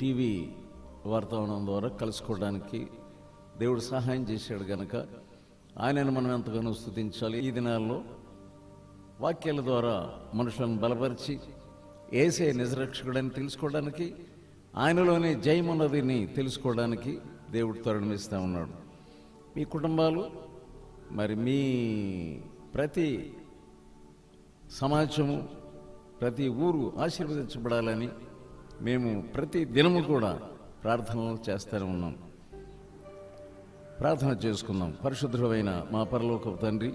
TV వార్తావరణం ద్వారా కలుసుకోవడానికి దేవుడు సహాయం చేశాడు గనక ఆయనను మనం ఎంతగానో స్థుతించాలి. ఈ దినాల్లో వాక్యాల ద్వారా మనుషులను బలపరిచి ఏసే నిజరక్షకుడని తెలుసుకోవడానికి ఆయనలోనే జయమున్నదిని తెలుసుకోవడానికి దేవుడు తరుణమిస్తూ ఉన్నాడు. మీ కుటుంబాలు మరి మీ ప్రతి సమాజము ప్రతి ఊరు ఆశీర్వదించబడాలని మేము ప్రతి దినము కూడా ప్రార్థనలు చేస్తూనే ఉన్నాం. ప్రార్థన చేసుకున్నాం. పరిశుద్ధమైన మా పరలోక తండ్రి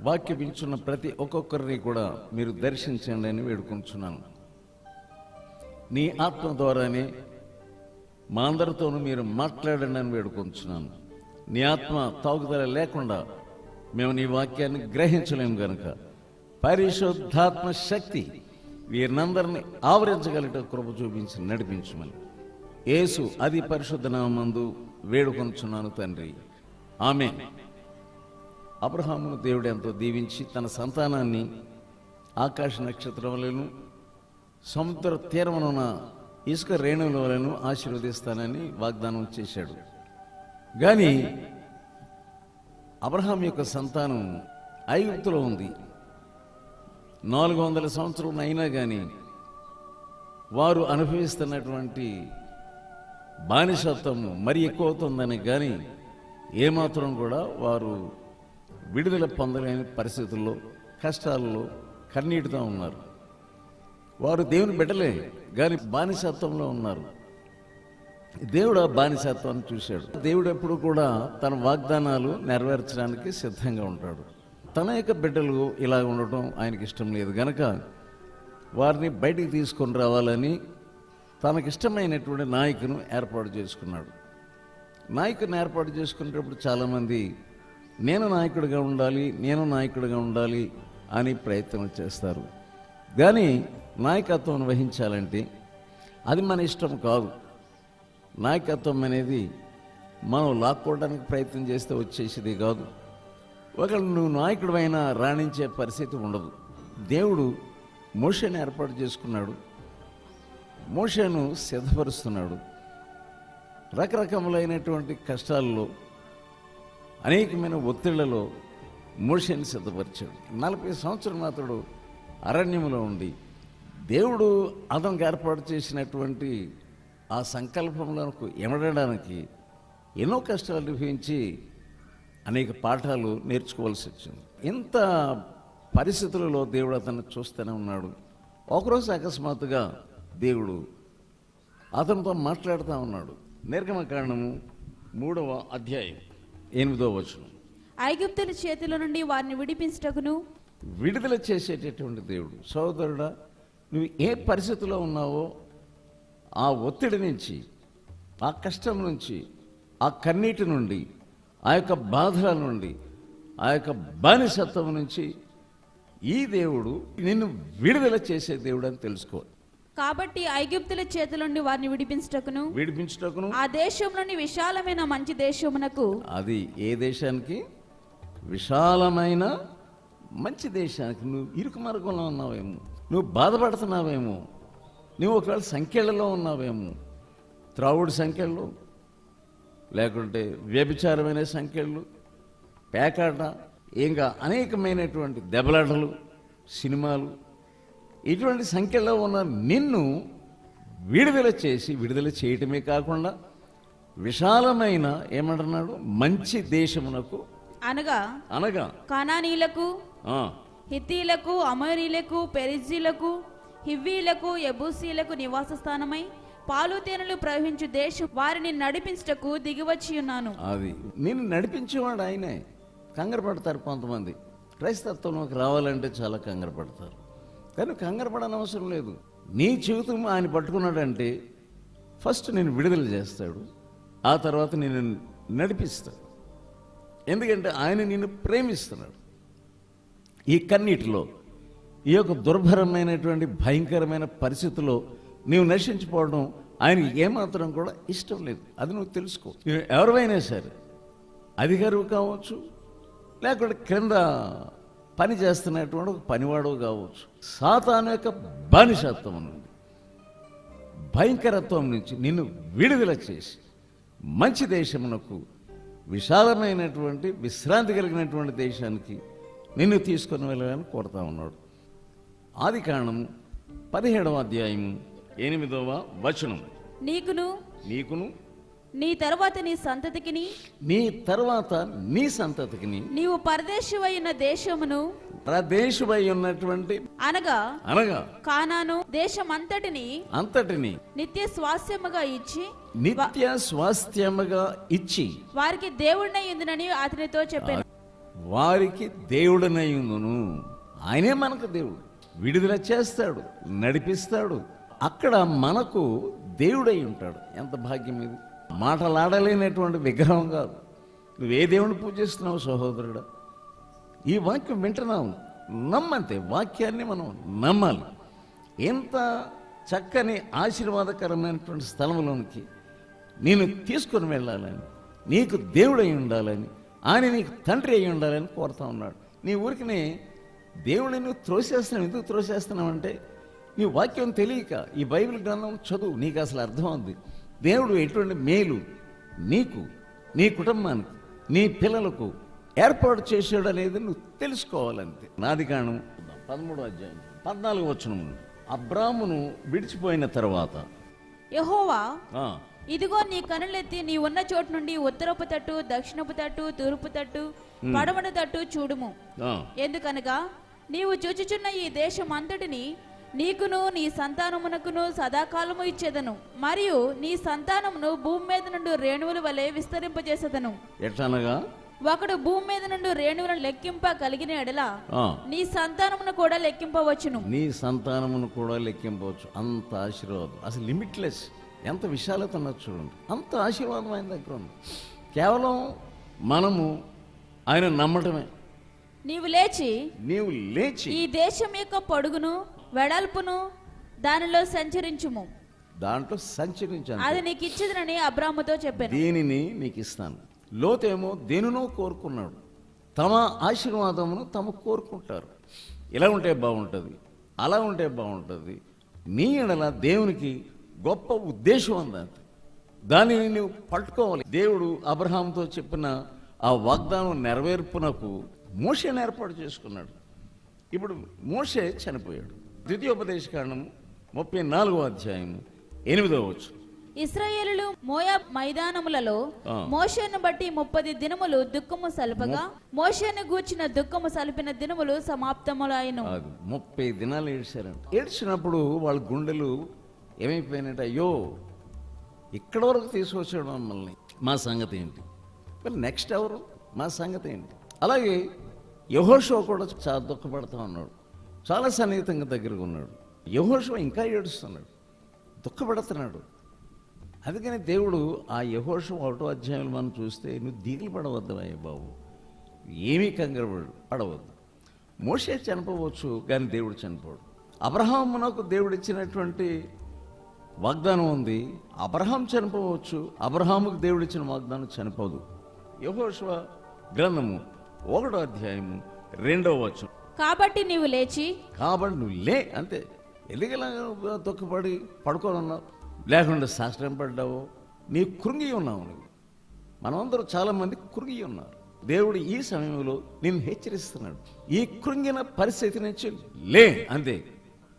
వాక్యం వించున్న ప్రతి ఒక్కొక్కరిని కూడా మీరు దర్శించండి అని వేడుకుంటున్నాను నీ ఆత్మ ద్వారానే మా అందరితోనూ మీరు మాట్లాడండి అని వేడుకుంటున్నాను నీ ఆత్మ తాగుదల లేకుండా మేము నీ వాక్యాన్ని గ్రహించలేము గనుక. పరిశుద్ధాత్మ శక్తి వీరినందరిని ఆవరించగలిగిన కృప చూపించి నడిపించమని. యేసు అది పరిశుద్ధ నామందు వేడుకొనుచున్నాను తండ్రి. ఆమె అబ్రహామును దేవుడు ఎంతో దీవించి తన సంతానాన్ని ఆకాశ నక్షత్రములను సముద్ర తీరమున ఇసుక రేణువులను ఆశీర్వదిస్తానని వాగ్దానం చేశాడు. కానీ అబ్రహాం యొక్క సంతానం ఐగుప్తులో ఉంది. నాలుగు వందల సంవత్సరం అయినా కానీ వారు అనుభవిస్తున్నటువంటి బానిసత్వం మరి ఎక్కువ అవుతుందని కానీ ఏమాత్రం కూడా వారు విడుదల పొందలేని పరిస్థితుల్లో కష్టాల్లో కన్నీటితో ఉన్నారు. వారు దేవుని బిడ్డలే కానీ బానిసత్వంలో ఉన్నారు. దేవుడు ఆ బానిసత్వాన్ని చూశాడు. దేవుడు ఎప్పుడు కూడా తన వాగ్దానాలు నెరవేర్చడానికి సిద్ధంగా ఉంటాడు. తన యొక్క బిడ్డలు ఇలా ఉండటం ఆయనకి ఇష్టం లేదు. గనక వారిని బయటికి తీసుకొని రావాలని తనకిష్టమైనటువంటి నాయకును ఏర్పాటు చేసుకున్నాడు. నాయకుని ఏర్పాటు చేసుకునేటప్పుడు చాలామంది నేను నాయకుడిగా ఉండాలి నేను నాయకుడిగా ఉండాలి అని ప్రయత్నం చేస్తారు. కానీ నాయకత్వం వహించాలంటే అది మన ఇష్టం కాదు. నాయకత్వం అనేది మనం లాక్కోవడానికి ప్రయత్నం చేస్తే వచ్చేసేది కాదు. ఒకవేళ నువ్వు నాయకుడివైనా రాణించే పరిస్థితి ఉండదు. దేవుడు మోషను ఏర్పాటు చేసుకున్నాడు. మోషను సిద్ధపరుస్తున్నాడు. రకరకములైనటువంటి కష్టాల్లో అనేకమైన ఒత్తిళ్ళలో మోషని సిద్ధపరిచాడు. నలభై సంవత్సరం అతడు అరణ్యంలో ఉండి దేవుడు అతనికి ఏర్పాటు చేసినటువంటి ఆ సంకల్పంలో ఎమడడానికి ఎన్నో కష్టాలు అనుభవించి అనేక పాఠాలు నేర్చుకోవాల్సి వచ్చింది. ఇంత పరిస్థితులలో దేవుడు అతన్ని చూస్తూనే ఉన్నాడు. ఒకరోజు అకస్మాత్తుగా దేవుడు అతనితో మాట్లాడుతూ ఉన్నాడు. నిర్గమకాండము మూడవ అధ్యాయం ఎనిమిదో వచనం. ఐగుప్తుల చేతిలో నుండి వారిని విడిపించుటకును? విడుదల చేసేటటువంటి దేవుడు సోదరుడా నువ్వు ఏ పరిస్థితిలో ఉన్నావో ఆ ఒత్తిడి నుంచి ఆ కష్టం నుంచి ఆ కన్నీటి నుండి ఆ యొక్క బాధల నుండి ఆ యొక్క బానిసత్వం నుంచి ఈ దేవుడు నిన్ను విడుదల చేసే దేవుడు అని తెలుసుకో కాబట్టి ఐగుప్తుల చేతిలో నుండి వారిని విడిపించుటకును విడిపించుటకును. ఆ దేశంలోని విశాలమైన మంచి దేశమునకు అది ఏ దేశానికి? విశాలమైన మంచి దేశానికి. నువ్వు ఇరుకు మార్గంలో ఉన్నావేమో నువ్వు బాధపడుతున్నావేమో నువ్వు ఒకవేళ సంఖ్యలలో ఉన్నావేమో త్రావుడి సంఖ్యలు లేకుంటే వ్యభిచారమైన సంఖ్యలు పేకాట ఇంకా అనేకమైనటువంటి దెబ్బలాటలు సినిమాలు ఇటువంటి సంఖ్యలో ఉన్న నిన్ను విడుదల చేసి విడుదల చేయటమే కాకుండా విశాలమైన ఏమంటున్నాడు? మంచి దేశమునకు అనగా అనగా కనానీలకు ఆ, హిత్తీలకు అమరీలకు పెరిజీలకు హివ్వీలకు ఎబూసీలకు నివాస స్థానమై పాలు తేనెలు ప్రవహించు దేశం వారిని నడిపించుటకు దిగివచ్చి ఉన్నాను. అది నేను నడిపించేవాడు ఆయనే. కంగారు పడతారు కొంతమంది. క్రైస్తత్వంలోకి రావాలంటే చాలా కంగారు పడతారు. కానీ కంగారు పడని అవసరం లేదు. నీ జీవితం ఆయన పట్టుకున్నాడంటే ఫస్ట్ నేను విడుదల చేస్తాడు. ఆ తర్వాత నేను నడిపిస్తాడు. ఎందుకంటే ఆయన నిన్ను ప్రేమిస్తున్నాడు. ఈ కన్నీటిలో ఈ యొక్క దుర్భరమైనటువంటి భయంకరమైన పరిస్థితుల్లో నీవు నశించిపోవడం ఆయనకి ఏమాత్రం కూడా ఇష్టం లేదు. అది నువ్వు తెలుసుకో. ఎవరివైనా సరే అధికారులు కావచ్చు లేకుంటే క్రింద పని చేస్తున్నటువంటి ఒక పనివాడు కావచ్చు. సాతాను యొక్క బానిసత్వం నుండి భయంకరత్వం నుంచి నిన్ను విడుదల చేసి మంచి దేశమునకు విశాలమైనటువంటి విశ్రాంతి కలిగినటువంటి దేశానికి నిన్ను తీసుకొని వెళ్ళాలని కోరుతా ఉన్నాడు. ఆది కాండము పదిహేడవ అధ్యాయం ఎనిమిదవ వచనం. నీకును నీకును నీ తరువాత నీ సంతతికిని నీ తర్వాత నీ సంతతికిని నీవు పరదేశమైన దేశమును ప్రదేశమై ఉన్నటువంటి అనగా అనగా కానాను దేశమంతటిని అంతటిని నిత్య స్వాస్యముగా ఇచ్చి నిత్య స్వాస్థ్యముగా ఇచ్చి వారికి దేవుడినై ఉందినని అతనితో చెప్పాను. వారికి దేవుడనయుందును ఆయనే మనకు దేవుడు. విడుదల చేస్తాడు నడిపిస్తాడు అక్కడ మనకు దేవుడై ఉంటాడు. ఎంత భాగ్యం ఇది? మాటలాడలేనటువంటి విగ్రహం కాదు. నువ్వు ఏ దేవుని పూజిస్తున్నావు సహోదరుడు? ఈ వాక్యం వింటున్నావు నమ్మంతే వాక్యాన్ని మనం నమ్మాలి. ఎంత చక్కని ఆశీర్వాదకరమైనటువంటి స్థలంలోనికి నేను తీసుకొని వెళ్ళాలని నీకు దేవుడై ఉండాలని ఆయన నీకు తండ్రి అయి ఉండాలని కోరుతా ఉన్నాడు. నీ ఊరికినే దేవుడిని నువ్వు త్రోసేస్తున్నావు ఎందుకు త్రోసేస్తున్నావు అంటే నీ వాక్యం తెలియక ఈ బైబిల్ గ్రంథం చదువు నీకు అసలు అర్థం ఉంది దేవుడు ఎటువంటి మేలు నీకు నీ కుటుంబానికి నీ పిల్లలకు ఏర్పాటు చేసాడు అనేది నువ్వు తెలుసుకోవాలంతే. నాది కాణం పదమూడో అధ్యాయం పద్నాలుగు వచ్చిన అబ్రామును విడిచిపోయిన తర్వాత యహోవా ఇదిగో నీ కనులెత్తి నీ ఉన్న చోటు నుండి ఉత్తరపు తట్టు దక్షిణపు తట్టు తూర్పు తట్టు పడమట తట్టు చూడుము. ఎందుకనగా నీవు చూచుచున్న ఈ దేశం అంతటిని నీకును నీ సంతానమునకును సదాకాలము ఇచ్చేదను. మరియు నీ సంతానమును భూమి మీద నుండి రేణువుల వలె విస్తరింపజేసేదను. ఎట్లనగా? ఒకడు భూమి మీద నుండి రేణువులను లెక్కింప కలిగిన ఎడల నీ సంతానమును కూడా లెక్కింపవచ్చును. నీ సంతానమును కూడా లెక్కింపవచ్చు. అంత ఆశీర్వాదం. అసలు లిమిట్లెస్. ఎంత విశాలత ఉన్నది చూడండి. అంత ఆశీర్వాదం ఆయన దగ్గర ఉంది. కేవలం మనము ఆయన నమ్మటమే. నీవు లేచి నీవు లేచి ఈ దేశం యొక్క పొడుగును వెడల్పును దానిలో సంచరించుము. దాంట్లో సంచరించాను అది నీకు ఇచ్చిదనని అబ్రాముతో చెప్పాను. దీనిని నీకు ఇస్తాను. లోతేమో దేనినో కోరుకున్నాడు. తమ ఆశీర్వాదమును తమ కోరుకుంటారు. ఇలా ఉంటే బాగుంటుంది అలా ఉంటే బాగుంటుంది. నీ ఎడల దేవునికి గొప్ప ఉద్దేశం ఉంది దానిని నువ్వు పట్టుకోవాలి. దేవుడు అబ్రహాంతో చెప్పిన ఆ వాగ్దానం నెరవేర్పునకు మోషేని ఏర్పాటు చేసుకున్నాడు. ఇప్పుడు మోషే చనిపోయాడు. ద్వితీయోపదేశ కాండము ముప్పై నాలుగో అధ్యాయము ఎనిమిదో వచ్చు ఇస్రాయేలులు మోయా మైదానములలో. మోషేను బట్టి ముప్పది దినములు దుఃఖము సల్పగా మోషేను గూర్చిన దుఃఖము సలిపిన దినములు సమాప్తములైన. ముప్పై దినాలు ఏడ్చారంట. ఏడ్చినప్పుడు వాళ్ళ గుండెలు ఏమైపోయినట్టు అయ్యో ఇక్కడ వరకు తీసుకొచ్చాడు మమ్మల్ని. మా సంగతి ఏంటి? మరి నెక్స్ట్ ఎవరు? మా సంగతి ఏంటి? అలాగే యహోషో కూడా చాలా దుఃఖపడతా ఉన్నాడు. చాలా సన్నిహితంగా దగ్గరగా ఉన్నాడు. యహోషువ ఇంకా ఏడుస్తున్నాడు. దుఃఖపడుతున్నాడు. అందుకని దేవుడు ఆ యహోషం ఒకటో అధ్యాయంలో మనం చూస్తే నువ్వు దిగులు పడవద్దు అయ్య బాబు. ఏమీ కంగారు పడవద్దు. మోషే చనిపోవచ్చు కానీ దేవుడు చనిపోడు. అబ్రహామునకు దేవుడు ఇచ్చినటువంటి వాగ్దానం ఉంది. అబ్రహాం చనిపోవచ్చు. అబ్రహాముకు దేవుడు ఇచ్చిన వాగ్దానం చనిపోదు. యహోషవ గ్రంథము ఒకటో అధ్యాయము రెండవ వచనం. కాబట్టి నీవు లేచి. కాబట్టి నువ్వు లే అంతే. ఎందుకలా తొక్కుపడి పడుకోనున్నావు లేకుండా శాస్త్రం పడ్డావు నీ కృంగి ఉన్నావు నువ్వు. మనమందరూ చాలామంది కృంగి ఉన్నారు. దేవుడు ఈ సమయంలో నిన్ను హెచ్చరిస్తున్నాడు. ఈ కృంగిన పరిస్థితి నుంచి లే అంతే.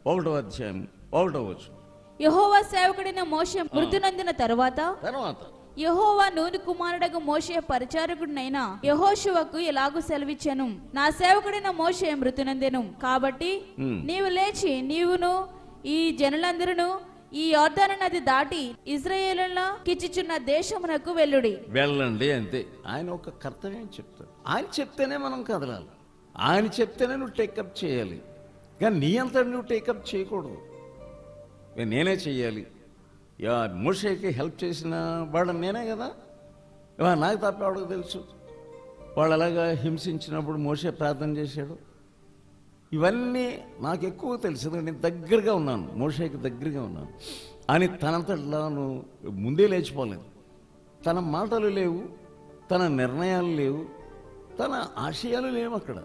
ఒకటో అధ్యాయం ఒకటో వచ్చు యహోవా సేవకుడైన మోషే మృతి నొందిన తరువాత తర్వాత యహోవా నూని కుమారుడగు మోషే పరిచారకుడినైన యహోశువకు ఇలాగు సెలవిచ్చాను? నా సేవకుడైన మోషే మృతి నొందెను కాబట్టి. నీవు లేచి నీవును ఈ జనులందరూ ఈ యోర్దాను నది దాటి ఇజ్రాయేలులో కిచ్చిచున్న దేశమునకు వెళ్ళుడి. వెళ్ళండి అంతే. ఆయన ఒక కర్తవ్యం చెప్తాడు. ఆయన చెప్తేనే మనం కదలాలి. ఆయన చెప్తేనే నువ్వు టేకప్ చేయాలి. కానీ నీ అంతా నువ్వు టేకప్ చేయకూడదు. నేనే చెయ్యాలి యా మోషేకి హెల్ప్ చేసిన వాళ్ళని నేనే కదా? ఇవా నాకు తప్ప ఎవడికి తెలుసు? వాళ్ళు అలాగా హింసించినప్పుడు మోషే ప్రార్థన చేశాడు? ఇవన్నీ నాకు ఎక్కువ తెలుసు. నేను దగ్గరగా ఉన్నాను. మోషేకి దగ్గరగా ఉన్నాను. అని తనంతట్లాను ముందే లేచిపోలేదు. తన మాటలు లేవు తన నిర్ణయాలు లేవు తన ఆశయాలు లేవు అక్కడ.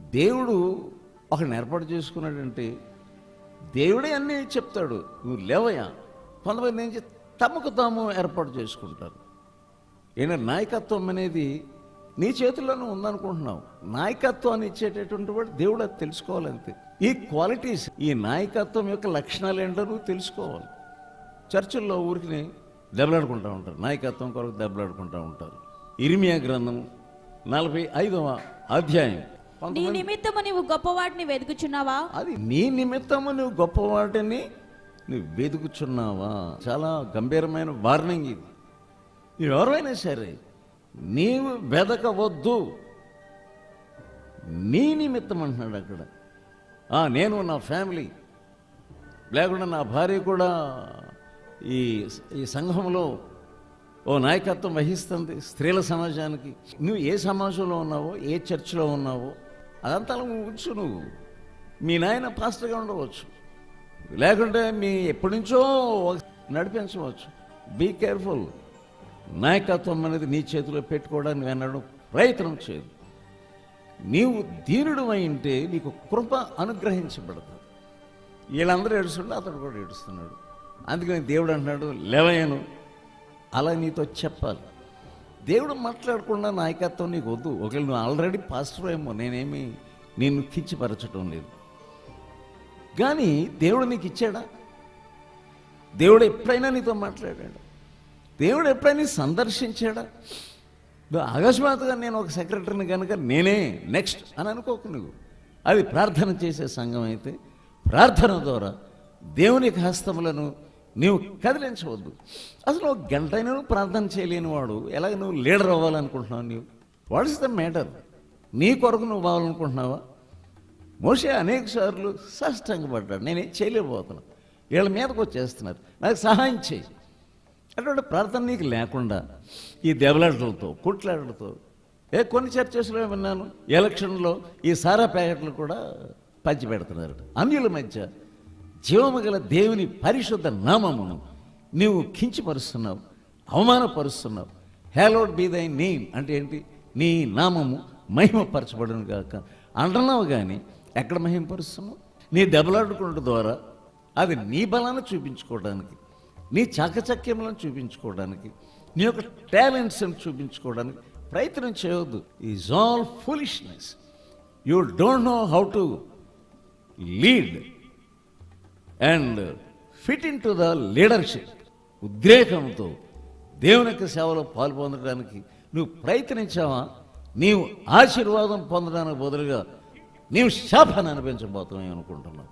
దేవుడు ఒక ఏర్పాటు చేసుకున్నాడంటే దేవుడే అన్నీ చెప్తాడు. నువ్వు లేవయా కొంతమంది ఏం తమకు తాము ఏర్పాటు చేసుకుంటారు. ఈయన నాయకత్వం అనేది నీ చేతుల్లోనే ఉందనుకుంటున్నావు. నాయకత్వాన్ని ఇచ్చేటటువంటి వాడు దేవుడు అది తెలుసుకోవాలంతే. ఈ క్వాలిటీస్ ఈ నాయకత్వం యొక్క లక్షణాలు ఏంటో నువ్వు తెలుసుకోవాలి. చర్చిల్లో ఊరికి దెబ్బలాడుకుంటూ ఉంటారు. నాయకత్వం కొరకు దెబ్బలాడుకుంటూ ఉంటారు. ఇరిమియా గ్రంథం నలభై ఐదవ అధ్యాయం. నీ నిమిత్తము నీవు గొప్పవాటిని వెతుకుచున్నావా? అది నీ నిమిత్తము నువ్వు గొప్పవాటిని నువ్వు వెతుకుచున్నావా చాలా గంభీరమైన వార్నింగ్ ఇది. నువ్వు ఎవరైనా సరే నీవు వెదకవద్దు. నీ నిమిత్తం అంటున్నాడు అక్కడ. నేను నా ఫ్యామిలీ లేకుండా నా భార్య కూడా ఈ ఈ సంఘంలో ఓ నాయకత్వం వహిస్తుంది స్త్రీల సమాజానికి. నువ్వు ఏ సమాజంలో ఉన్నావో ఏ చర్చిలో ఉన్నావో అదంతా అలా ఉంచు నువ్వు. మీ నాయన పాస్టర్గా ఉండవచ్చు. లేకుంటే మీ ఎప్పటి నుంచో నడిపించవచ్చు. బీ కేర్ఫుల్ నాయకత్వం అనేది నీ చేతిలో పెట్టుకోవడానికి వెనడం ప్రయత్నం చేయదు నీవు దీనుడు ఉంటే నీకు కృప అనుగ్రహించబడుతుంది వీళ్ళందరూ ఏడుస్తుంటే అతడు కూడా ఏడుస్తున్నాడు. అందుకని దేవుడు అంటున్నాడు లెవయను అలా నీతో చెప్పాలి. దేవుడు మాట్లాడకుండా నాయకత్వం నీకు వద్దు. ఒకవేళ నువ్వు ఆల్రెడీ పాస్టర్ ఏమో నేనేమి నిన్ను కిచ్చిపరచడం లేదు. కానీ దేవుడు నీకు ఇచ్చాడా? దేవుడు ఎప్పుడైనా నీతో మాట్లాడాడు? దేవుడు ఎప్పుడైనా సందర్శించాడా? అకస్మాత్తుగా నేను ఒక సెక్రటరీని కనుక నేనే నెక్స్ట్ అని అనుకోకు నువ్వు. అది ప్రార్థన చేసే సంఘం అయితే ప్రార్థన ద్వారా దేవుని హస్తములను నీవు కదిలించవద్దు. అసలు ఒక గంట అయినా నువ్వు ప్రార్థన చేయలేని వాడు ఎలాగ నువ్వు లీడర్ అవ్వాలనుకుంటున్నావు నీవు? What is the matter? నీ కొరకు నువ్వు అవ్వాలనుకుంటున్నావా? మోసే అనేక సార్లు సాష్టంగపడ్డాడు నేనేం చేయలేకపోతున్నాను. వీళ్ళ మీదకి వచ్చేస్తున్నారు. నాకు సహాయం చేయి. అటువంటి ప్రార్థన నీకు లేకుండా ఈ దెబ్బలాటలతో కుట్లాటలతో ఏ కొన్ని చర్చస్లో విన్నాను ఎలక్షన్లో ఈ సారా ప్యాకెట్లు కూడా పంచిపెడుతున్నారు. అన్యుల మధ్య జీవము గల దేవుని పరిశుద్ధ నామమును నీవు కించిపరుస్తున్నావు అవమానపరుస్తున్నావు. హేలోడ్ బీ దై నేమ్ అంటే ఏంటి? నీ నామము మహిమపరచబడును కాక అంటున్నావు కానీ ఎక్కడ మహింపరుస్తున్నావు? నీ దెబ్బలాడుకున్న ద్వారా అది నీ బలాన్ని చూపించుకోవడానికి నీ చాకచక్యములను చూపించుకోవడానికి నీ యొక్క టాలెంట్స్ని చూపించుకోవడానికి ప్రయత్నం చేయవద్దు. Is all foolishness you don't know how to lead and fit in to the leadership ఉద్రేకంతో దేవుని యొక్క సేవలో పాల్పొందడానికి నువ్వు ప్రయత్నించావా? నీవు ఆశీర్వాదం పొందడానికి బదులుగా నీవు శాపాన్ని అనిపించబోతున్నావు అనుకుంటున్నావు.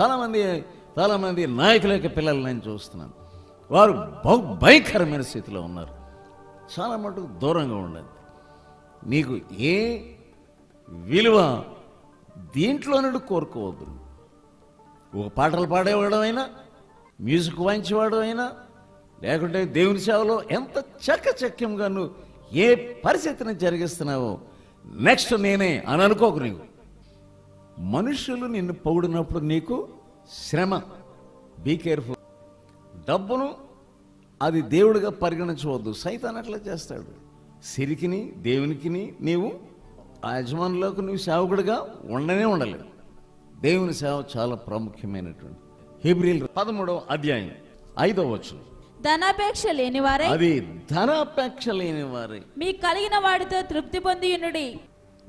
చాలామంది చాలామంది నాయకుల యొక్క పిల్లలు నేను చూస్తున్నాను. వారు బహు భయంకరమైన స్థితిలో ఉన్నారు. చాలా మటుకు దూరంగా ఉండండి. నీకు ఏ విలువ దీంట్లో నుండి కోరుకోవద్దు. ఒక పాటలు పాడేవాడమైనా మ్యూజిక్ వాయించేవాడు అయినా లేకుంటే దేవుని సేవలో ఎంత చక్కచక్యంగా నువ్వు ఏ పరిస్థితిని జరిగిస్తున్నావో నెక్స్ట్ నేనే అని అనుకోకు నీకు మనుషులు నిన్ను పొగిడినప్పుడు నీకు శ్రమ. బీ కేర్ఫుల్ డబ్బును అది దేవుడిగా పరిగణించవద్దు. సైతాన్ అట్లా చేస్తాడు. సిరికిని దేవునికిని నీవు ఆ యజమానులకు నువ్వు సేవకుడిగా ఉండనే ఉండలేవు. దేవుని సేవ చాలా ప్రాముఖ్యమైనటువంటి హిబ్రిల్ పదమూడవ అధ్యాయం ఐదవ వచ్చు ధనాపేక్ష లేనివారే అది ధనాపేక్ష లేని వారి మీకు కలిగిన వాడితో తృప్తి పొంది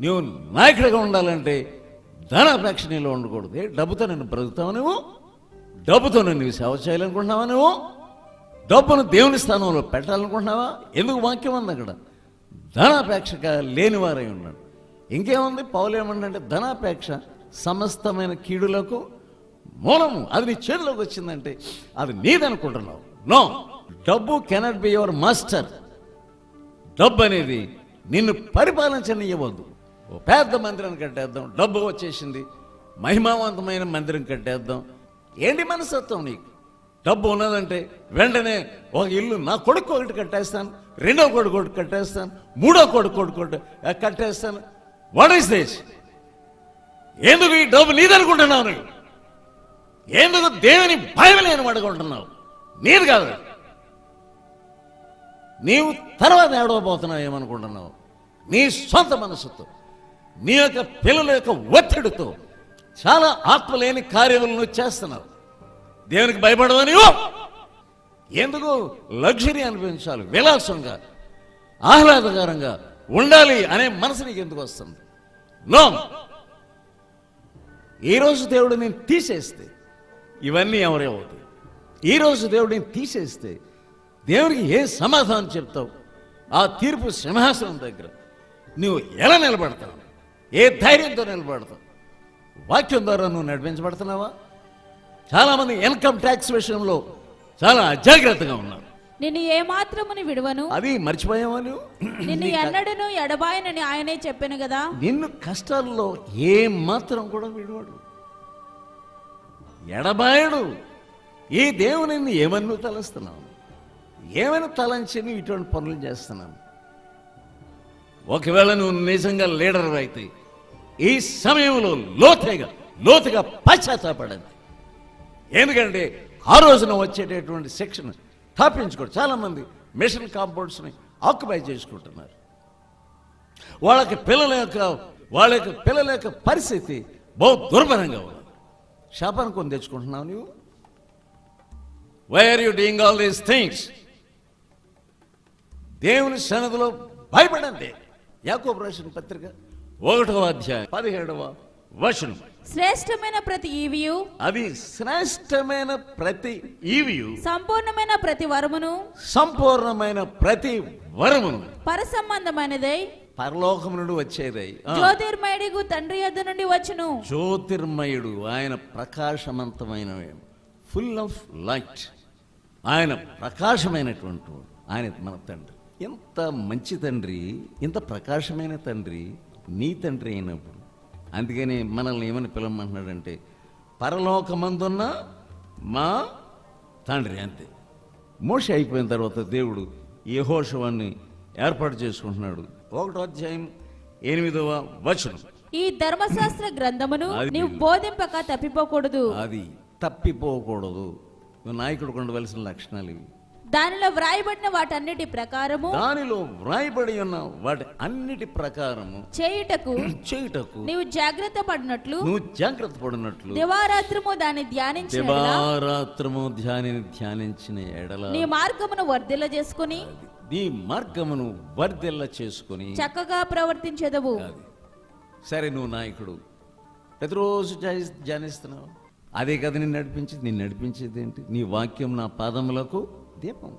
నువ్వు నాయకుడిగా ఉండాలంటే ధనాపేక్ష నీలో ఉండకూడదు. డబ్బుతో నేను బ్రతుకుతావు నువ్వు? డబ్బుతో నువ్వు సేవ చేయాలనుకుంటున్నావా నువ్వు? డబ్బును దేవుని స్థానంలో పెట్టాలనుకుంటున్నావా? ఎందుకు వాక్యం ఉంది అక్కడ? ధనాపేక్షగా లేనివారై ఉన్నాడు. ఇంకేముంది? పౌలు ఏమంటే ధనాపేక్ష సమస్తమైన కీడులకు మూలము. అది నీ చేతిలోకి వచ్చిందంటే అది నీదనుకుంటున్నావు. నో డబ్బు కెనాట్ బి యువర్ మాస్టర్. డబ్బు అనేది నిన్ను పరిపాలించనివ్వద్దు ఓ పెద్ద మందిరాన్ని కట్టేద్దాం. డబ్బు వచ్చేసింది. మహిమావంతమైన మందిరం కట్టేద్దాం. ఏంటి మనసత్వం నీకు? డబ్బు ఉన్నదంటే వెంటనే ఒక ఇల్లు నా కొడుకు ఒకటి కట్టేస్తాను రెండో కొడుకు ఒకటి కట్టేస్తాను మూడో కొడుకు ఒకటి కొట్టు కట్టేస్తాను. వాట్ ఈస్ దిస్ ఎందుకు ఈ డబ్బు నీదనుకుంటున్నావు నువ్వు? ఎందుకు దేవుని భయం లేని అనుకుంటున్నావు నీది కాదు. నీవు తర్వాత ఏడవబోతున్నావు ఏమనుకుంటున్నావు నీ సొంత మనసుతో నీ యొక్క పిల్లల యొక్క ఒత్తిడితో చాలా ఆత్మలేని కార్యములను చేస్తున్నావు దేవునికి భయపడవా ఎందుకు లగ్జరీ అనిపించాలి విలాసంగా ఆహ్లాదకరంగా ఉండాలి అనే మనసు నీకు ఎందుకు వస్తుంది? నో. ఈరోజు దేవుడు నేను తీసేస్తే ఇవన్నీ ఎవరే అవుతాయి? ఈరోజు దేవుడు నేను తీసేస్తే దేవుడికి ఏ సమాధానం చెప్తావు? ఆ తీర్పు సింహాసనం దగ్గర. నువ్వు ఎలా నిలబడతావు? ఏ ధైర్యంతో నిలబడతావు? వాక్యం ద్వారా నువ్వు నడిపించబడుతున్నావా? చాలామంది ఇన్కమ్ ట్యాక్స్ విషయంలో చాలా అజాగ్రత్తగా ఉన్నారు. నిన్ను ఏమాత్రముని విడువను? అది మర్చిపోయావా నువ్వు? నిన్ను ఎన్నడను ఎడబాయనని ఆయనే చెప్పాను కదా. నిన్ను కష్టాల్లో ఏ మాత్రం కూడా విడివాడు. ఎడబాయడు. ఈ దేవుని నిన్ను ఏమని నువ్వు తలస్తున్నావు? ఏమైనా తలంచి ఇటువంటి పనులు చేస్తున్నాను ఒకవేళ నువ్వు నిజంగా లీడర్ అయితే ఈ సమయంలో లోతుగా లోతుగా పశ్చాత్తాపడండి. ఎందుకంటే ఆ రోజున వచ్చేటటువంటి శిక్షణ స్థాపించుకోడు చాలామంది మిషన్ కాంపౌండ్స్ని ఆక్యుపై చేసుకుంటున్నారు. వాళ్ళకి పిల్లల యొక్క వాళ్ళ యొక్క పిల్లల యొక్క పరిస్థితి బహు దుర్భరంగా ఉంది. శాపాన్ని కొని తెచ్చుకుంటున్నావు నువ్వు why are you doing all these things దేవుని సన్నదిలో భయపడండి. యాకోబు రాసిన పత్రిక ఒకటవ అధ్యాయం. పదిహేడవ వచనం. శ్రేష్టమైన ప్రతి ఈవియు అది శ్రేష్టమైన ప్రతి ఈవియు సంపూర్ణమైన ప్రతి వరమును సంపూర్ణమైన ప్రతి వరమును పరసంబంధమైనదై పరలోకము నుండి వచ్చేదై. ఆ, జ్యోతిర్మయుడిగు తండ్రి యొద్ద నుండి వచ్చును. జ్యోతిర్మయుడు ఆయన ప్రకాశవంతమైన ఫుల్ ఆఫ్ లైట్ ఆయన ప్రకాశమైనటువంటి. ఆయన మన తండ్రి. ఎంత మంచి తండ్రి ఇంత ప్రకాశమైన తండ్రి నీ తండ్రి అయినప్పుడు. అందుకని మనల్ని ఏమని పిలవమంటున్నాడంటే పరలోకమందున్న మా తండ్రి అంతే. మోష అయిపోయిన తర్వాత దేవుడు యెహోషువాన్ని ఏర్పాటు చేసుకుంటున్నాడు. ఒకటో అధ్యాయం ఎనిమిదవ వచనం. ఈ ధర్మశాస్త్ర గ్రంథమును నీవు బోధింపక తప్పిపోకూడదు. అది తప్పిపోకూడదు. నాయకుడు ఉండవలసిన లక్షణాలు ఇవి. దానిలో వ్రాయబడిన వాటన్నిటి ప్రకారము దానిలో వ్రాయబడి ఉన్న వాటి అన్నిటి ప్రకారము చేయుటకు చేయుటకు నీవు జాగ్రత్త పడినట్లు నువ్వు జాగ్రత్త పడినట్లు దివారాత్రము దాన్ని ధ్యానించిన దివారాత్రము ధ్యానిని ధ్యానించిన ఎడల నీ మార్గమును వర్ధిల్ల చేసుకుని నీ మార్గమును వర్ధిల్ల చేసుకొని చక్కగా ప్రవర్తించెదవు. సరే నువ్వు నాయకుడు ప్రతిరోజు ధ్యాని- ధ్యానిస్తున్నావు? అదే కదా నిన్ను నడిపించేది నిన్ను నడిపించేది ఏంటి? నీ వాక్యం నా పాదములకు దీపం.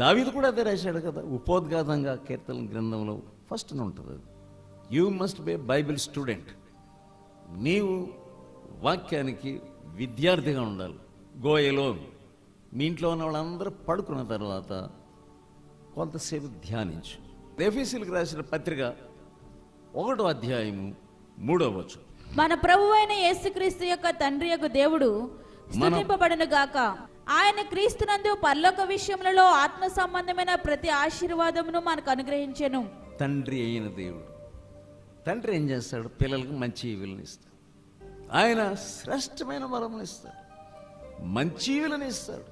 దావీదు కూడా అదే రాశాడు కదా ఉపోద్ఘాతంగా కీర్తన గ్రంథంలో ఫస్ట్ ఉంటుంది అది. You must be Bible student నీవు వాక్యానికి విద్యార్థిగా ఉండాలి. గోయలో మీ ఇంట్లో ఉన్న వాళ్ళందరూ పడుకున్న తర్వాత కొంతసేపు ధ్యానించు. ఎఫీసీలకు రాసిన పత్రిక ఒకటో అధ్యాయము మూడో వచ్చు మన ప్రభువైన యేసుక్రీస్తు యొక్క తండ్రి యొక్క దేవుడు గాక. ఆయన క్రీస్తునందు పర్లోక విషయములలో ఆత్మ సంబంధమైన ప్రతి ఆశీర్వాదమును మనకు అనుగ్రహించెను. తండ్రి అయిన దేవుడు. తండ్రి ఏం చేస్తాడు? పిల్లలకు మంచి ఈవులను ఇస్తాడు. ఆయన శ్రేష్టమైన వరములు ఇస్తాడు. మంచి ఈవులను ఇస్తాడు.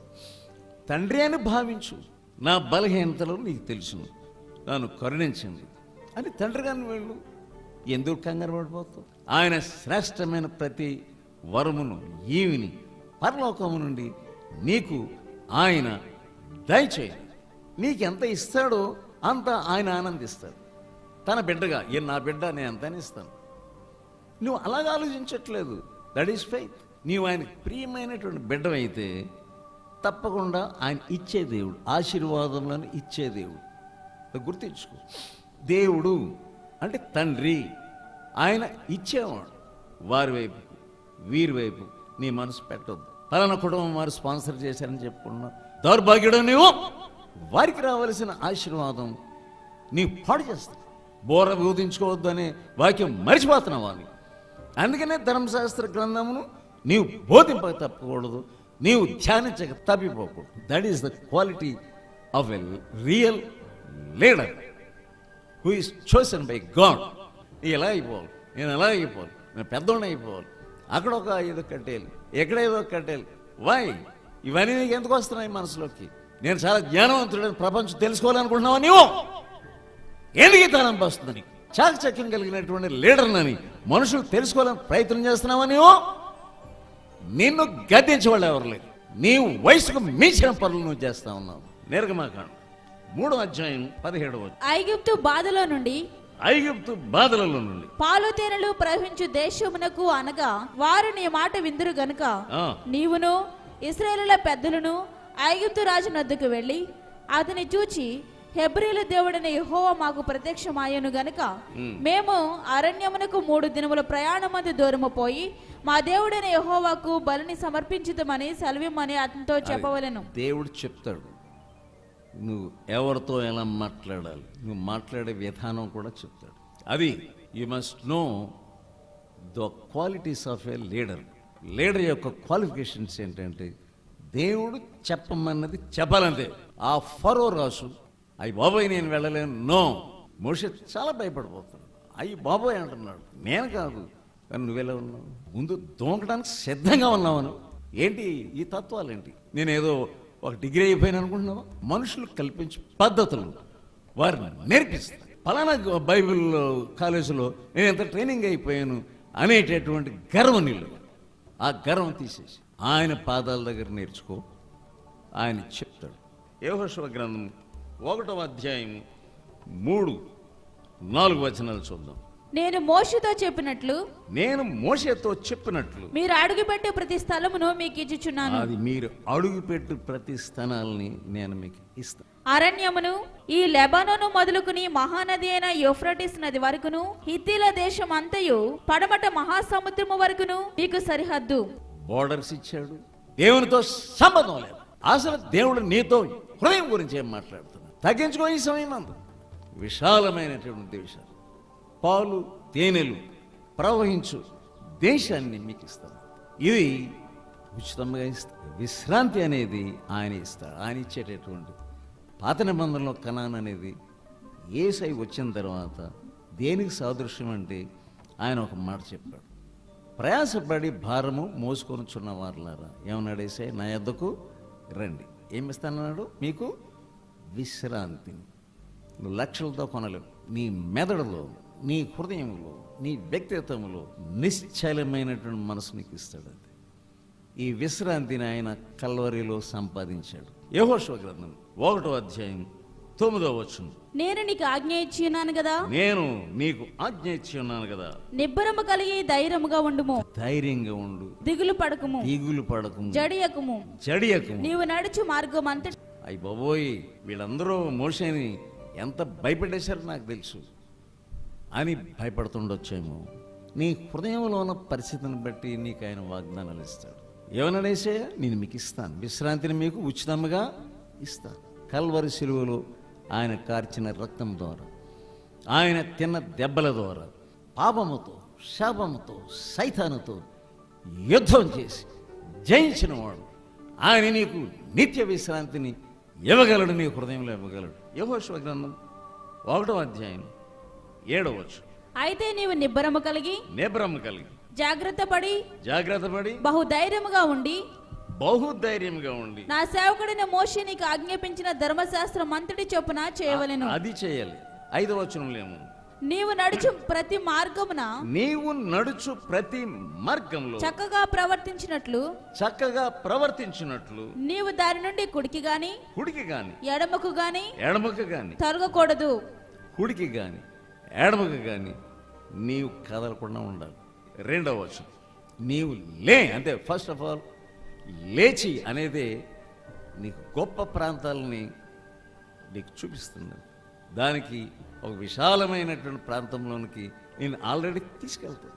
తండ్రి అని భావించు. నా బలహీనతలు నీకు తెలుసును. నన్ను కరుణించండి. అని తండ్రి గారిని వెళ్ళు. ఎందుకు కంగారు పడిపోతావు? ఆయన శ్రేష్టమైన ప్రతి వరమును ఈవిని పరలోకము నుండి నీకు ఆయన దయచేయండి నీకెంత ఇస్తాడో అంత ఆయన ఆనందిస్తాడు. తన బిడ్డగా ఏ నా బిడ్డ నేను అంతనే ఇస్తాను. నువ్వు అలాగ ఆలోచించట్లేదు. దట్ ఈస్ ఫెయిత్ నీవు ఆయన ప్రియమైనటువంటి బిడ్డవైతే తప్పకుండా ఆయన ఇచ్చే దేవుడు ఆశీర్వాదములను ఇచ్చే దేవుడు. గుర్తించుకో. దేవుడు అంటే తండ్రి. ఆయన ఇచ్చేవాడు. వారి వైపు వీరి వైపు నీ మనసు పెట్టొద్దు. ఫలానా కుటుంబం వారు స్పాన్సర్ చేశారని చెప్పుకున్నా దౌర్భాగ్యుడు నీవు? వారికి రావలసిన ఆశీర్వాదం నీవు పాడు చేస్తావు బోర బోధించుకోవద్దు అనే వాక్యం మర్చిపోతున్నావు అని. అందుకనే ధర్మశాస్త్ర గ్రంథమును నీవు బోధింపక తప్పకూడదు నీవు ధ్యానించక తప్పిపోకూడదు. That is the quality of a real leader who is chosen by God ఎలా అయిపోవాలి? నేను ఎలా అయిపోవాలి? నేను పెద్దోడిని అయిపోవాలి? అక్కడ ఒక ఐదు కట్టేయాలి ఎక్కడేదో ఏదో వై ఇవన్నీ నీకు ఎందుకు వస్తున్నాయి మనసులోకి? నేను చాలా జ్ఞానవంతుడని ప్రపంచం తెలుసుకోవాలనుకుంటున్నావా నీవు? ఎందుకు ఈ తలంపు వస్తుంది నీకు? చాకచక్యం కలిగినటువంటి లీడర్నని మనుషులు తెలుసుకోవాలని ప్రయత్నం చేస్తున్నావా నీవు? నిన్ను గద్దించే వాళ్ళు ఎవరు లేరు. నీ వయసుకు మించిన పనులు నువ్వు చేస్తా ఉన్నావు. నిర్గమాకాండం మూడో అధ్యాయం పదిహేడవ ఐగుప్తు బాధలో నుండి ఐగుప్తు బాధలలో నుండి. పాలు తేనెలు ప్రవహించు దేశమునకు అనగా వారు నీ మాట విందురు గనుక నీవును ఇస్రాయేలుల పెద్దలను ఐగుప్తు రాజు నద్దుకు వెళ్ళి అతని చూచి హెబ్రీల దేవుడని యెహోవా మాకు ప్రత్యక్షమాయను గనుక మేము అరణ్యమునకు మూడు దినముల ప్రయాణమంది దూరము పోయి మా దేవుడైన యెహోవాకు బలిని సమర్పించుతామని సెలవిమ్మని అతనితో చెప్పవలెను. దేవుడు చెప్తాడు. నువ్వు ఎవరితో ఎలా మాట్లాడాలి. నువ్వు మాట్లాడే విధానం కూడా చెప్తాడు. అది you must know the qualities of a leader leader యొక్క క్వాలిఫికేషన్స్ ఏంటంటే దేవుడు చెప్పమన్నది చెప్పాలంతే. ఆ ఫరో రాసు అయ్యి బాబాయ్ నేను వెళ్ళలేను. నో. మోషే చాలా భయపడిపోతున్నాడు అయ్యి బాబాయ్ అంటున్నాడు. నేను కాదు. కానీ నువ్వెలా ఉన్నావు? ముందు దూకడానికి సిద్ధంగా ఉన్నావు ఏంటి? ఈ తత్వాలు ఏంటి నేనేదో ఒక డిగ్రీ అయిపోయిన అనుకుంటున్నావా? మనుషులు కల్పించే పద్ధతులు వారిని నేర్పిస్తారు ఫలానా బైబిల్ కాలేజీలో నేను ఎంత ట్రైనింగ్ అయిపోయాను అనేటటువంటి గర్వం నీళ్ళు ఆ గర్వం తీసేసి ఆయన పాదాల దగ్గర నేర్చుకో. ఆయన చెప్తాడు. యోహోషవ గ్రంథం ఒకటవ అధ్యాయం మూడు నాలుగు వచనాలు చూద్దాం. నేను మోషుతో చెప్పినట్లు నేను మోషేతో చెప్పినట్లు. మీరు అడుగుపెట్టే ప్రతి స్థలమును మీకు ఇచ్చుచున్నాను. అది మీరు అడుగుపెట్టు ప్రతి స్థానాల్ని నేను మీకు ఇస్తాను. అరణ్యమును ఈ లెబానోను మొదలుకుని మహానది అయిన యూఫ్రటిస్ నది వరకును హిత్తీల దేశం అంతయు పడమట మహాసముద్రము వరకును మీకు సరిహద్దు. బోర్డర్స్ ఇచ్చాడు. దేవునితో సంబంధం లేదు. అసలు దేవుడు నీతో హృదయం గురించి ఏం మాట్లాడుతున్నాడు? తగ్గించుకో ఈ సమయం అందు విశాలమైనటువంటి దేశాలు పాలు తేనెలు ప్రవహించు దేశాన్ని మీకు ఇస్తాను ఇది ఉచితంగా ఇస్తాడు విశ్రాంతి అనేది ఆయన ఇస్తాడు ఆయన ఇచ్చేటటువంటి పాత నిబంధనలో కనాన్ అనేది ఏసై వచ్చిన తర్వాత దేనికి సాదృశ్యం అంటే ఆయన ఒక మాట చెప్పాడు. ప్రయాసపడి భారము మోసుకొని చున్న వారులారా ఏమన్నాడు ఏసై? నా యొద్దకు రండి. ఏమిస్తానన్నాడు మీకు విశ్రాంతిని. నువ్వు లక్షలతో కొనలేవు. నీ మెదడులో నీ హృదయంలో నీ వ్యక్తిత్వంలో నిశ్చలమైనటువంటి మనసు నీకు ఇస్తాడు అది. ఈ విశ్రాంతిని ఆయన కల్వరిలో సంపాదించాడు. యెహోషువ గ్రంథం ఒకటో అధ్యాయం తొమ్మిదో వచ్చును నేను నీకు ఆజ్ఞ ఇచ్చి ఉన్నాను కదా? నేను నీకు ఆజ్ఞ ఇచ్చి ఉన్నాను కదా? నిబ్బరము కలిగి ధైర్యముగా ఉండుము. ధైర్యంగా ఉండు. దిగులు పడకుము. దిగులు పడకము. జడియకుము. జడియకము. నీవు నడుచు మార్గం అంత అయ్యి బాబోయ్ వీళ్ళందరూ మోషేని ఎంత భయపెట్టేశారో నాకు తెలుసు. అని భయపడుతుండొచ్చేమో. నీ హృదయంలో ఉన్న పరిస్థితిని బట్టి నీకు ఆయన వాగ్దానాలు ఇస్తాడు. ఏమనడేసే నేను మీకు ఇస్తాను. విశ్రాంతిని మీకు ఉచితంగా ఇస్తాను. కల్వరి శిలువలో ఆయన కార్చిన రక్తం ద్వారా ఆయన తిన్న దెబ్బల ద్వారా పాపముతో శాపముతో సైతానుతో యుద్ధం చేసి జయించిన వాడు ఆయన నీకు నిత్య విశ్రాంతిని ఇవ్వగలడు నీ హృదయంలో ఇవ్వగలడు. యహోశ్వ గ్రంథం ఒకటో అధ్యాయం ఏడవచ్చు. అయితే నీవు నిబ్బరము కలిగి నిబ్రహ్మ కలిగి జాగ్రత్త పడి జాగ్రత్త పడి బహుధైర్యముగా ఉండి బహుధైర్యంగా ఉండి నా సేవకుడైన మోషే నీకు ఆజ్ఞాపించిన ధర్మశాస్త్రం అంతటి చొప్పున చేయవలెను. అది చేయాలి. ఐదు వచనంలేము నీవు నడుచు ప్రతి మార్గమున నీవు నడుచు ప్రతి మార్గంలో చక్కగా ప్రవర్తించినట్లు చక్కగా ప్రవర్తించినట్లు నీవు దాని నుండి కుడికి గాని కుడికి గాని ఎడమకు గాని ఎడమకు గాని తొలగకూడదు. కుడికి గాని ఏడవక కానీ నీవు కదలకుండా ఉండాలి. రెండవ వచనం. నీవు లే అంటే ఫస్ట్ ఆఫ్ ఆల్ లేచి అనేది నీకు గొప్ప ప్రాంతాలని నీకు చూపిస్తుంది. దానికి ఒక విశాలమైనటువంటి ప్రాంతంలోనికి నేను ఆల్రెడీ తీసుకెళ్తాను.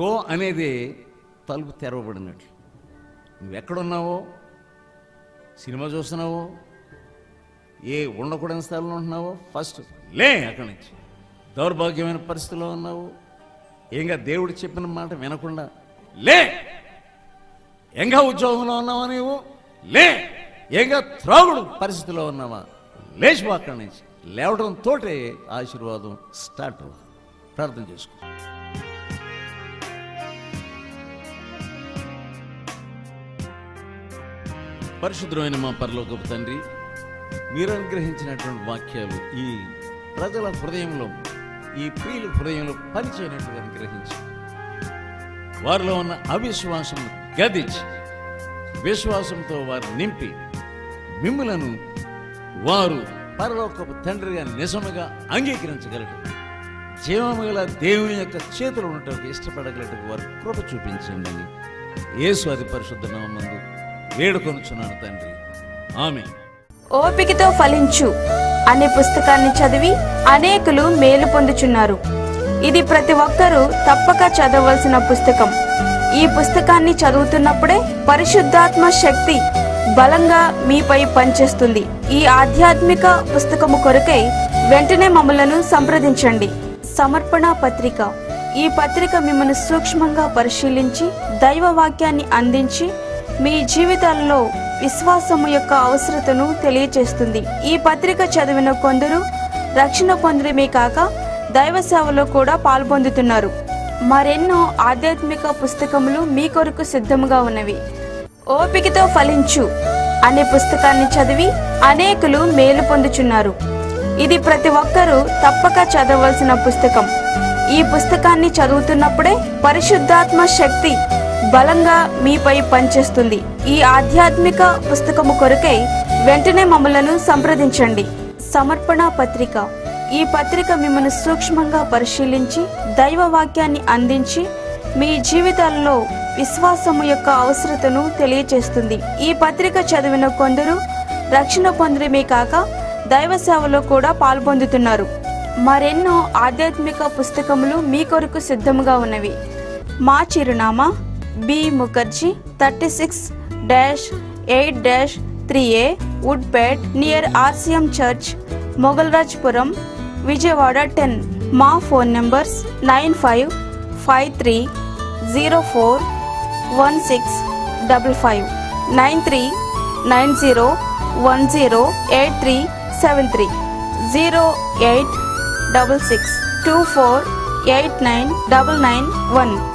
గో అనేది తలుపు తెరవబడినట్లు. నువ్వు ఎక్కడున్నావో సినిమా చూస్తున్నావో? ఏ ఉండకూడని స్థలంలో ఉంటున్నావో? ఫస్ట్ లే. అక్కడి నుంచి. దౌర్భాగ్యమైన పరిస్థితిలో ఉన్నావు. ఇంకా దేవుడు చెప్పిన మాట వినకుండా? లే. ఎంగా ఉద్యోగంలో ఉన్నావా నీవు? లే. ఏంగా త్రాగుడు పరిస్థితిలో ఉన్నావా? లేచిపో అక్కడి నుంచి. లేవడం తోటే ఆశీర్వాదం స్టార్ట్ ప్రార్థన చేసుకో పరిశుద్ధమైన మా పరలోకపు తండ్రి మీరు అనుగ్రహించినటువంటి వాక్యాలు ఈ ప్రజల హృదయంలో ఈ ప్రియుల హృదయంలో పనిచేయనట్టుగా అనుగ్రహించి. వారిలో ఉన్న అవిశ్వాసం గదించి విశ్వాసంతో వారు నింపి. మిమ్ములను వారు పరలోకపు తండ్రిగా నిజముగా అంగీకరించగలరు. జీవము గల దేవుని యొక్క చేతులు ఉండటం ఇష్టపడగలటకు వారు కృప చూపించండి. అని యేసు అది పరిశుద్ధ నామందు వేడుకొనుచున్నాను తండ్రి. ఆమె ఓపికతో ఫలించు. అనే పుస్తకాన్ని చదివి అనేకులు మేలు పొందుచున్నారు. ఇది ప్రతి ఒక్కరూ తప్పక చదవలసిన పుస్తకం. ఈ పుస్తకాన్ని చదువుతున్నప్పుడే పరిశుద్ధాత్మ శక్తి బలంగా మీపై పనిచేస్తుంది. ఈ ఆధ్యాత్మిక పుస్తకము కొరకై వెంటనే మమ్మలను సంప్రదించండి. సమర్పణ పత్రిక. ఈ పత్రిక మిమ్మల్ని సూక్ష్మంగా పరిశీలించి దైవ వాక్యాన్ని అందించి మీ జీవితాల్లో విశ్వాసము యొక్క అవసరతను తెలియచేస్తుంది. ఈ పత్రిక చదివిన కొందరు రక్షణ పొందడమే కాక దైవ సేవలో కూడా పాల్పొందుతున్నారు. మరెన్నో ఆధ్యాత్మిక పుస్తకములు మీ కొరకు సిద్ధముగా ఉన్నవి. ఓపికతో ఫలించు అనే పుస్తకాన్ని చదివి అనేకులు మేలు పొందుచున్నారు. ఇది ప్రతి ఒక్కరూ తప్పక చదవలసిన పుస్తకం. ఈ పుస్తకాన్ని చదువుతున్నప్పుడే పరిశుద్ధాత్మ శక్తి బలంగా మీపై పనిచేస్తుంది. ఈ ఆధ్యాత్మిక పుస్తకము కొరకై వెంటనే మమ్మలను సంప్రదించండి. సమర్పణ పత్రిక. ఈ పత్రిక మిమ్మల్ని సూక్ష్మంగా పరిశీలించి దైవ వాక్యాన్ని అందించి మీ జీవితాల్లో విశ్వాసము యొక్క అవసరతను తెలియచేస్తుంది. ఈ పత్రిక చదివిన కొందరు రక్షణ పొందడమే కాక దైవ సేవలో కూడా పాల్పొందుతున్నారు. మరెన్నో ఆధ్యాత్మిక పుస్తకములు మీ కొరకు సిద్ధముగా ఉన్నవి. మా చిరునామా B Mukherjee 36-8-3A Woodpet near RCM Church, Mogalrajpuram, Vijayawada 10. Ma phone numbers 9553041655 9390108373 0866 248991